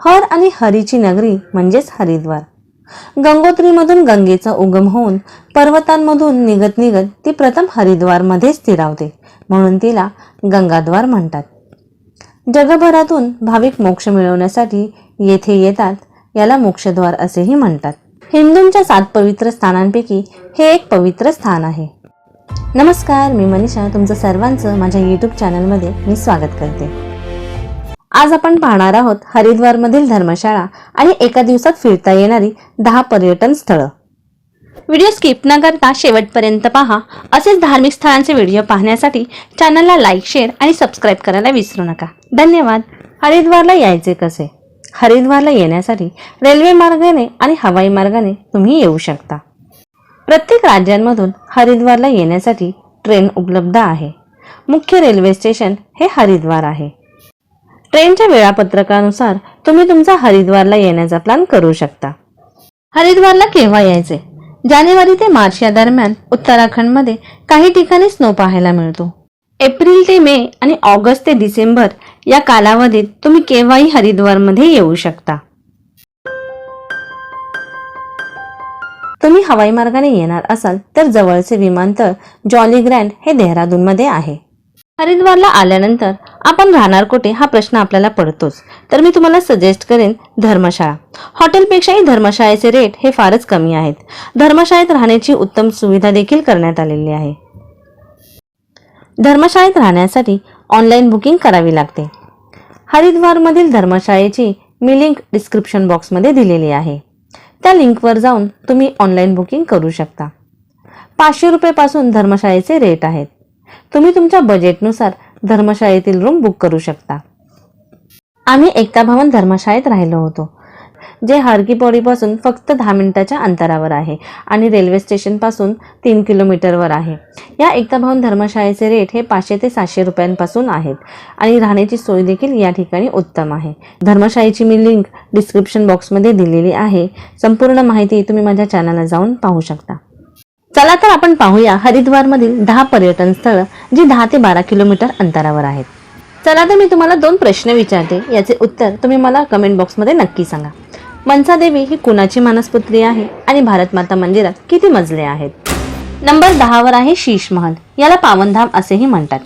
हर आणि हरीची नगरी म्हणजेच हरिद्वार. गंगोत्रीमधून गंगेचा उगम होऊन पर्वतांमधून निघत निघत ती प्रथम हरिद्वारमध्ये स्थिरावते म्हणून तिला गंगाद्वार म्हणतात. जगभरातून भाविक मोक्ष मिळवण्यासाठी येथे येतात याला मोक्षद्वार असेही म्हणतात. हिंदूंच्या सात पवित्र स्थानांपैकी हे एक पवित्र स्थान आहे. नमस्कार मी मनीषा तुमचं सर्वांचं माझ्या यूट्यूब चॅनलमध्ये मी स्वागत करते. आज आपण पाहणार आहोत हरिद्वारमधील धर्मशाळा आणि एका दिवसात फिरता येणारी दहा पर्यटन स्थळं. व्हिडिओ स्किप न करता शेवटपर्यंत पहा असेच धार्मिक स्थळांचे व्हिडिओ पाहण्यासाठी चॅनलला लाईक शेअर आणि सबस्क्राईब करायला विसरू नका. धन्यवाद. हरिद्वारला यायचे कसे? हरिद्वारला येण्यासाठी रेल्वे मार्गाने आणि हवाई मार्गाने तुम्ही येऊ शकता. प्रत्येक राज्यांमधून हरिद्वारला येण्यासाठी ट्रेन उपलब्ध आहे. मुख्य रेल्वे स्टेशन हे हरिद्वार आहे. ट्रेनच्या वेळापत्रकानुसार तुम्ही तुमचा हरिद्वारला येण्याचा प्लॅन करू शकता. हरिद्वारला केव्हा यायचे? जानेवारी ते मार्च या दरम्यान उत्तराखंडमध्ये काही ठिकाणी स्नो पाहायला मिळतो. एप्रिल ते मे आणि ऑगस्ट ते डिसेंबर या कालावधीत तुम्ही केव्हाही हरिद्वारमध्ये येऊ शकता. तुम्ही हवाई मार्गाने येणार असाल तर जवळचे विमानतळ जॉली ग्रँड हे देहरादूनमध्ये आहे. हरिद्वारला आल्यानंतर आपण राहणार कुठे हा प्रश्न आपल्याला पडतोच. तर मी तुम्हाला सजेस्ट करेन धर्मशाळा. हॉटेलपेक्षाही धर्मशाळेचे रेट हे फारच कमी आहेत. धर्मशाळेत राहण्याची उत्तम सुविधा देखील करण्यात आलेली आहे. धर्मशाळेत राहण्यासाठी ऑनलाईन बुकिंग करावी लागते. हरिद्वारमधील धर्मशाळेची मी लिंक डिस्क्रिप्शन बॉक्समध्ये दिलेली आहे. त्या लिंकवर जाऊन तुम्ही ऑनलाईन बुकिंग करू शकता. पाचशे रुपयेपासून धर्मशाळेचे रेट आहेत. तुम्ही तुमच्या बजेटनुसार धर्मशाळेतील रूम बुक करू शकता. आम्ही एकता भवन धर्मशाळेत राहिलो होतो जे हारकीपौडीपासून फक्त दहा मिनिटाच्या अंतरावर आहे आणि रेल्वे स्टेशनपासून तीन किलोमीटरवर आहे. या एकता भवन धर्मशाळेचे रेट हे पाचशे ते सातशे रुपयांपासून आहेत आणि राहण्याची सोय देखील या ठिकाणी उत्तम आहे. धर्मशाळेची मी लिंक डिस्क्रिप्शन बॉक्समध्ये दिलेली आहे. संपूर्ण माहिती तुम्ही माझ्या चॅनलला जाऊन पाहू शकता. चला तर आपण पाहूया हरिद्वारमधील दहा पर्यटन स्थळ जी दहा ते बारा किलोमीटर अंतरावर आहेत. चला तर मी तुम्हाला दोन प्रश्न विचारते. याचे उत्तर तुम्ही मला कमेंट बॉक्समध्ये नक्की सांगा. मनसा देवी ही कुणाची मानसपुत्री आहे आणि भारत माता मंदिरात किती मजले आहेत? नंबर दहावर आहे शीश महल. याला पावनधाम असेही म्हणतात.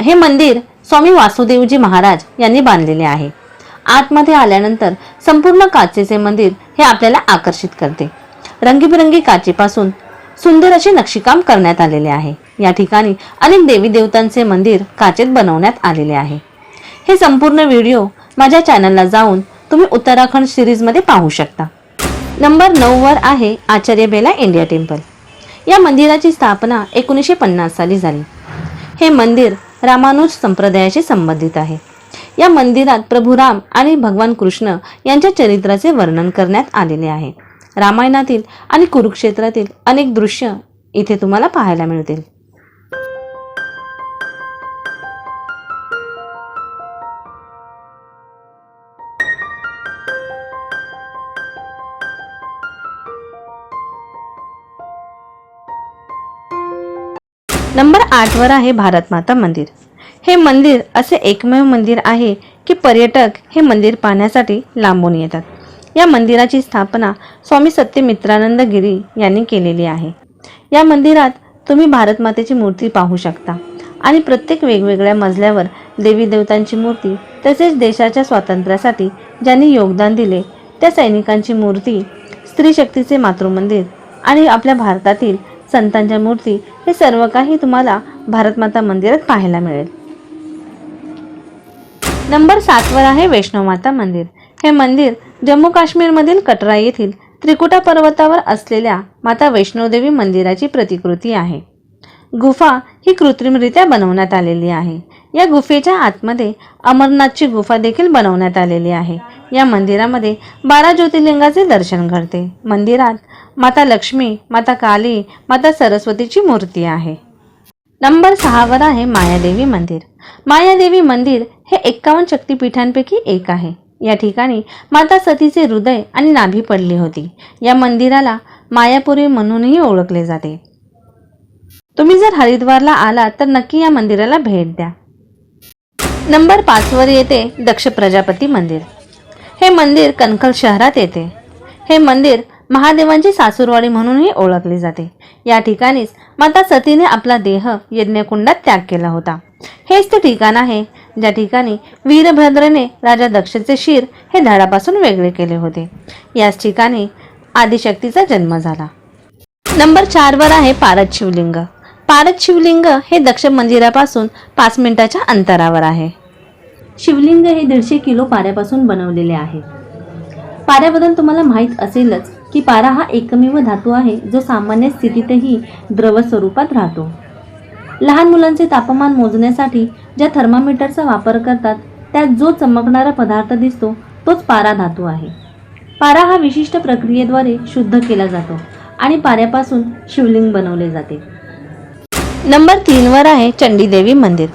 हे मंदिर स्वामी वासुदेवजी महाराज यांनी बांधलेले आहे. आतमध्ये आल्यानंतर संपूर्ण काचेचे मंदिर हे आपल्याला आकर्षित करते. रंगीबिरंगी काचेपासून सुंदर असे नक्षीकाम करण्यात आलेले आहे. या ठिकाणी अनेक देवी देवतांचे मंदिर काचेत बनवण्यात आलेले आहे. हे संपूर्ण व्हिडिओ माझ्या चॅनलला जाऊन तुम्ही उत्तराखंड सिरीजमध्ये पाहू शकता. नंबर नऊवर आहे आचार्य बेला इंडिया टेम्पल. या मंदिराची स्थापना एकोणीसशे पन्नास साली झाली. हे मंदिर रामानुज संप्रदायाशी संबंधित आहे. या मंदिरात प्रभू राम आणि भगवान कृष्ण यांच्या चरित्राचे वर्णन करण्यात आलेले आहे. रामायणातील आणि कुरुक्षेत्रातील अनेक दृश्य इथे तुम्हाला पाहायला मिळतील. नंबर आठवर आहे भारत माता मंदिर. हे मंदिर असे एकमेव मंदिर आहे की पर्यटक हे मंदिर पाहण्यासाठी लांबून येतात. या मंदिराची स्थापना स्वामी सत्यमित्रानंद गिरी यांनी केलेली आहे. या मंदिरात तुम्ही भारतमातेची मूर्ती पाहू शकता आणि प्रत्येक वेगवेगळ्या मजल्यावर देवी देवतांची मूर्ती तसेच देशाच्या स्वातंत्र्यासाठी ज्यांनी योगदान दिले त्या सैनिकांची मूर्ती स्त्री शक्तीचे मातृमंदिर आणि आपल्या भारतातील संतांच्या मूर्ती हे सर्व काही तुम्हाला भारतमाता मंदिरात पाहायला मिळेल. नंबर सातवर आहे वैष्णव माता मंदिर. हे मंदिर जम्मू काश्मीरमधील कटरा येथील त्रिकुटा पर्वतावर असलेल्या माता वैष्णोदेवी मंदिराची प्रतिकृती आहे. गुफा ही कृत्रिमरित्या बनवण्यात आलेली आहे. या गुफेच्या आतमध्ये अमरनाथची गुफा देखील बनवण्यात आलेली आहे. या मंदिरामध्ये बारा ज्योतिर्लिंगाचे दर्शन घडते. मंदिरात माता लक्ष्मी माता काली माता सरस्वतीची मूर्ती आहे. नंबर सहावर आहे मायादेवी मंदिर. मायादेवी मंदिर हे एक्कावन्न शक्तिपीठांपैकी एक आहे. या ठिकाणी माता सतीचे हृदय आणि नाभी पडली होती. या मंदिराला मायापुरी म्हणूनही ओळखले जाते. तुम्ही जर हरिद्वारला आला तर नक्की या मंदिराला भेट द्या. नंबर पाचवर येते दक्ष प्रजापती मंदिर. हे मंदिर कणकल शहरात येते. हे मंदिर महादेवांची सासूरवाडी म्हणूनही ओळखले जाते. या ठिकाणीच माता सतीने आपला देह यज्ञकुंडात त्याग केला होता. हेच ते ठिकाण आहे ज्या ठिकाणी वीरभद्रने राजा दक्षचे शिर हे धडापासून वेगळे केले होते. याच ठिकाणी आदिशक्तीचा जन्म झाला. नंबर चारवर आहे पारद शिवलिंग. पारद शिवलिंग हे दक्ष मंदिरापासून पाच मिनिटाच्या अंतरावर आहे. शिवलिंग हे दीडशे किलो पाऱ्यापासून बनवलेले आहे. पाऱ्याबद्दल तुम्हाला माहीत असेलच की पारा हा एकमेव धातू आहे जो सामान्य स्थितीतही द्रव स्वरूपात राहतो. लहान मुलांचे तापमान मोजण्यासाठी ज्या थर्मामीटरचा वापर करतात त्यात जो चमकणारा पदार्थ दिसतो तोच पारा धातू आहे. पारा हा विशिष्ट प्रक्रियेद्वारे शुद्ध केला जातो आणि पाऱ्यापासून शिवलिंग बनवले जाते. नंबर तीनवर आहे चंडीदेवी मंदिर.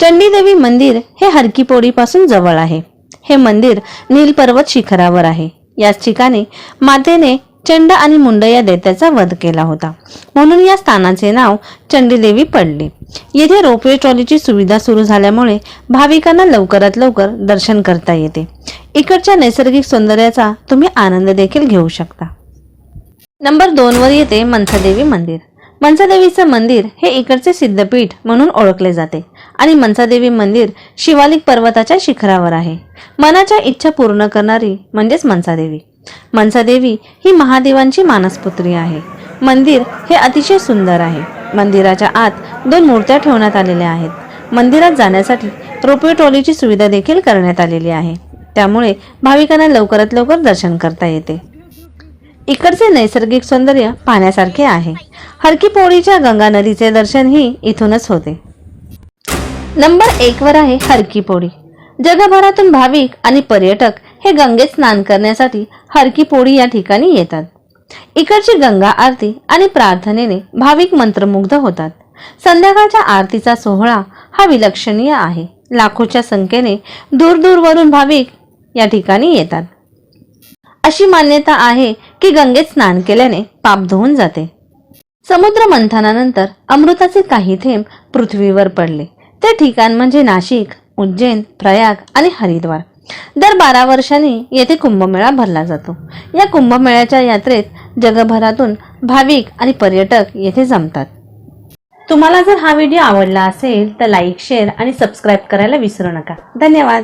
चंडीदेवी मंदिर हे हरकीपोडीपासून जवळ आहे. हे मंदिर नीलपर्वत शिखरावर आहे. याच ठिकाणी मातेने चंड आणि मुंड या दैत्याचा वध केला होता. म्हणून या स्थानाचे नाव चंडीदेवी पडले. येथे रोपवे ट्रॉलीची सुविधा सुरू झाल्यामुळे भाविकांना लवकरात लवकर दर्शन करता येते. इकडच्या नैसर्गिक सौंदर्याचा तुम्ही आनंद देखील घेऊ शकता. नंबर दोन वर येते मनसादेवी मंदिर. मनसादेवीचं मंदिर हे इकडचे सिद्धपीठ म्हणून ओळखले जाते आणि मनसादेवी मंदिर शिवालिक पर्वताच्या शिखरावर आहे. मनाच्या इच्छा पूर्ण करणारी म्हणजेच मनसादेवी. मनसादेवी ही महादेवांची मानसपुत्री आहे. मंदिर हे अतिशय सुंदर आहे. मंदिराच्या आत दोन मूर्त्या ठेवण्यात आलेल्या आहेत. मंदिरात जाण्यासाठी रोपवे ट्रॉलीची सुविधा देखील करण्यात आलेली आहे. त्यामुळे भाविकांना लवकरात लवकर दर्शन करता येते. इकडचे नैसर्गिक सौंदर्य पाहण्यासारखे आहे. हरकी पोळीच्या गंगा नदीचे दर्शनही इथूनच होते. नंबर एक वर आहे हरकी पोळी. जगभरातून भाविक आणि पर्यटक हे गंगेत स्नान करण्यासाठी हरकी पोळी या ठिकाणी येतात. इकडची गंगा आरती आणि प्रार्थनेने भाविक मंत्रमुग्ध होतात. संध्याकाळच्या आरतीचा सोहळा हा विलक्षणीय आहे. लाखोच्या संख्येने दूरदूरवरून भाविक या ठिकाणी येतात. अशी मान्यता आहे की गंगेत स्नान केल्याने पाप धुवून जाते. समुद्र मंथनानंतर अमृताचे काही थेंब पृथ्वीवर पडले. ते ठिकाण म्हणजे नाशिक उज्जैन प्रयाग आणि हरिद्वार. दर बारा वर्षांनी येथे कुंभमेळा भरला जातो. या कुंभमेळ्याच्या यात्रेत जगभरातून भाविक आणि पर्यटक येथे जमतात. तुम्हाला जर हा व्हिडिओ आवडला असेल तर लाईक शेअर आणि सबस्क्राईब करायला विसरू नका. धन्यवाद.